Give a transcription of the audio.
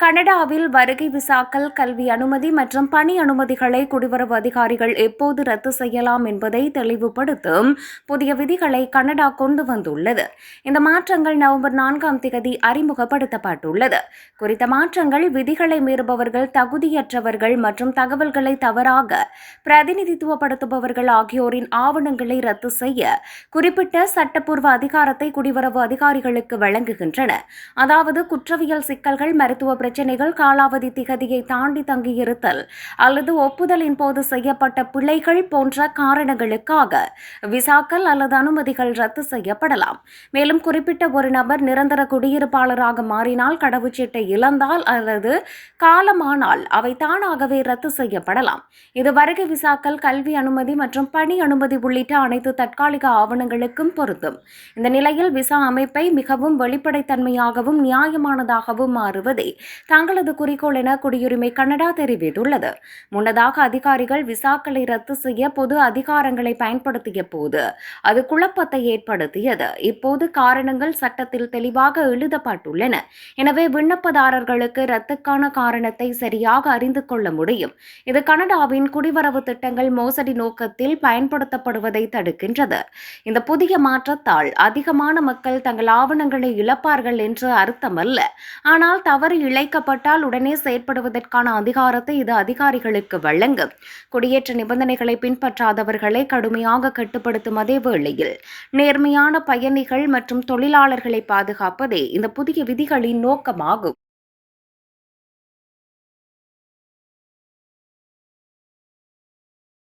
கனடாவில் வருகை விசாக்கள் கல்வி அனுமதி மற்றும் பணி அனுமதிகளை குடிவரவு அதிகாரிகள் எப்போது ரத்து செய்யலாம் என்பதை தெளிவுபடுத்தும் புதிய விதிகளை கனடா கொண்டு வந்துள்ளது. இந்த மாற்றங்கள் நவம்பர் நான்காம் தேதி அறிமுகப்படுத்தப்பட்டுள்ளது. குறித்த மாற்றங்கள் விதிகளை மீறுபவர்கள் தகுதியற்றவர்கள் மற்றும் தகவல்களை தவறாக பிரதிநிதித்துவப்படுத்துபவர்கள் ஆகியோரின் ஆவணங்களை ரத்து செய்ய குறிப்பிட்ட சட்டப்பூர்வ அதிகாரத்தை குடிவரவு அதிகாரிகளுக்கு வழங்குகின்றன. அதாவது குற்றவியல் சிக்கல்கள் மருத்துவ பிரச்சினைகள் காலாவதி திகதியை தாண்டி தங்கியிருத்தல் அல்லது ஒப்புதலின் போது செய்யப்பட்ட பிழைகள் போன்ற காரணங்களுக்காக விசாக்கள் அல்லது அனுமதிகள் ரத்து செய்யப்படலாம். மேலும் குறிப்பிட்ட ஒரு நபர் நிரந்தர குடியிருப்பாளராக மாறினால் கடவுச்சீட்டை இழந்தால் அல்லது காலமானால் அவை தானாகவே ரத்து செய்யப்படலாம். இது வருகை விசாக்கள் கல்வி அனுமதி மற்றும் பணி அனுமதி உள்ளிட்ட அனைத்து தற்காலிக ஆவணங்களுக்கும் பொருந்தும். இந்த நிலையில் விசா அமைப்பை மிகவும் வெளிப்படைத்தன்மையாகவும் நியாயமானதாகவும் மாறுவதே தங்களது குறிக்கோள் என குடியுரிமை கனடா தெரிவித்துள்ளது. முன்னதாக அதிகாரிகள் விசாக்களை ரத்து செய்ய பொது அதிகாரங்களை பயன்படுத்திய போது அது குழப்பத்தை ஏற்படுத்தியது. இப்போது காரணங்கள் சட்டத்தில் தெளிவாக எழுதப்பட்டுள்ளன. எனவே விண்ணப்பதாரர்களுக்கு ரத்துக்கான காரணத்தை சரியாக அறிந்து கொள்ள முடியும். இது கனடாவின் குடிவரவு திட்டங்கள் மோசடி நோக்கத்தில் பயன்படுத்தப்படுவதை தடுக்கின்றது. இந்த புதிய மாற்றத்தால் அதிகமான மக்கள் தங்கள் ஆவணங்களை இழப்பார்கள் என்று அர்த்தமல்ல. ஆனால் தவறு அழைக்கப்பட்டால் உடனே செயற்படுவதற்கான அதிகாரத்தை இது அதிகாரிகளுக்கு வழங்கும். குடியேற்ற நிபந்தனைகளை பின்பற்றாதவர்களை கடுமையாக கட்டுப்படுத்தும் அதே வேளையில் நேர்மையான பயணிகள் மற்றும் தொழிலாளர்களை பாதுகாப்பதே இந்த புதிய விதிகளின் நோக்கமாகும்.